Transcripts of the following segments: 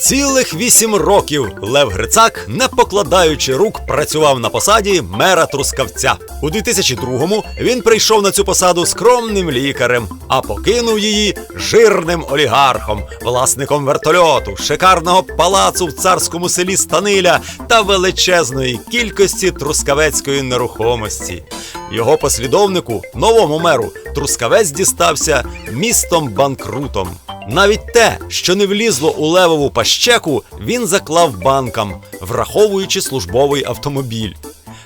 Цілих вісім років Лев Грицак, не покладаючи рук, працював на посаді мера Трускавця. У 2002-му він прийшов на цю посаду скромним лікарем, а покинув її жирним олігархом, власником вертольоту, шикарного палацу в царському селі Станиля та величезної кількості трускавецької нерухомості. Його послідовнику, новому меру, Трускавець дістався містом банкрутом. Навіть те, що не влізло у левову пащеку, він заклав банкам, враховуючи службовий автомобіль.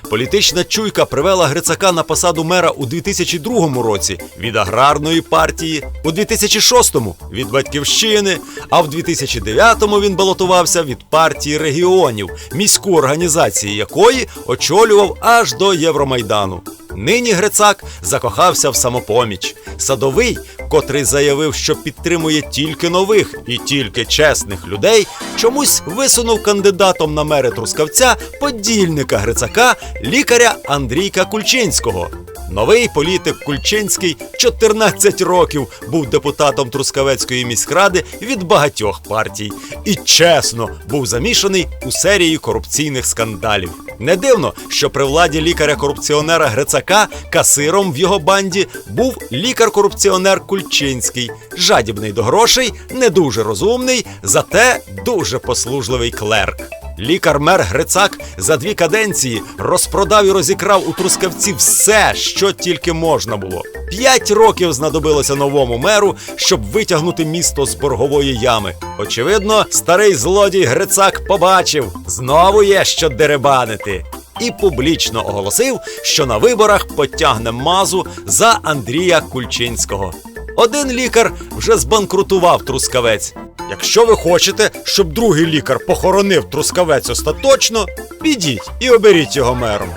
Політична чуйка привела Грицака на посаду мера у 2002 році від аграрної партії, у 2006 від батьківщини, а в 2009 він балотувався від партії регіонів, міську організації якої очолював аж до Євромайдану. Нині Грицак закохався в самопоміч. Садовий, котрий заявив, що підтримує тільки нових і тільки чесних людей, чомусь висунув кандидатом на мери Трускавця подільника Грицака, лікаря Андрійка Кульчинського. Новий політик Кульчинський 14 років був депутатом Трускавецької міськради від багатьох партій і чесно був замішаний у серії корупційних скандалів. Не дивно, що при владі лікаря-корупціонера Грицака касиром в його банді був лікар-корупціонер Кульчинський, жадібний до грошей, не дуже розумний, зате дуже послужливий клерк. Лікар-мер Грицак за дві каденції розпродав і розікрав у трускавці все, що тільки можна було. П'ять років знадобилося новому меру, щоб витягнути місто з боргової ями. Очевидно, старий злодій Грицак побачив, знову є що деребанити. І публічно оголосив, що на виборах потягне мазу за Андрія Кульчинського. Один лікар вже збанкрутував трускавець. Якщо ви хочете, щоб другий лікар похоронив трускавець остаточно, підіть і оберіть його мером.